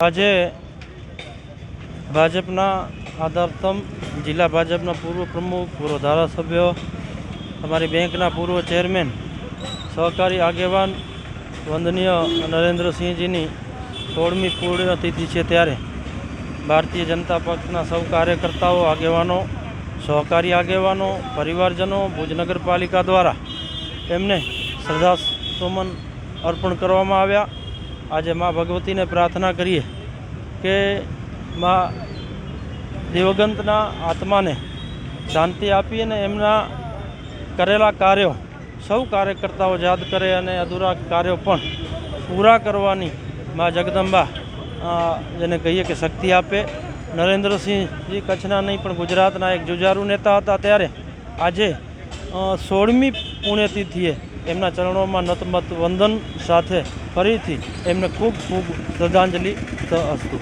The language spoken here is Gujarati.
આજે ભાજપના આધારતમ જિલ્લા ભાજપના પૂર્વ પ્રમુખ, પૂર્વ ધારાસભ્યો, અમારી બેંકના પૂર્વ ચેરમેન, સહકારી આગેવાન વંદનીય નરેન્દ્રસિંહજીની સોળમી પૂર્ણતિથિ છે ત્યારે. ભારતીય જનતા પક્ષના સૌ કાર્યકર્તાઓ, આગેવાનો, સહકારી આગેવાનો, પરિવારજનો, ભુજ નગરપાલિકા દ્વારા એમને શ્રદ્ધા સુમન અર્પણ કરવામાં આવ્યા. આજે મા ભગવતીને પ્રાર્થના કરીએ કે મા દેવગંતના આત્માને શાંતિ આપી અને એમના કરેલા કાર્યો, સૌ કાર્યકર્તાઓ યાદ કરે અને અધૂરા કાર્યો પણ પૂરા કરવાની મા જગદંબા જેને કહીએ કે શક્તિ આપે. નરેન્દ્રસિંહજી કચ્છના નહીં, પણ ગુજરાતના એક જુજારુ નેતા હતા ત્યારે આજે સોળમી પુણ્યતિથિએ એમના ચરણોમાં નતમત વંદન સાથે ફરીથી એમને ખૂબ ખૂબ શ્રદ્ધાંજલિ અસ્તુ.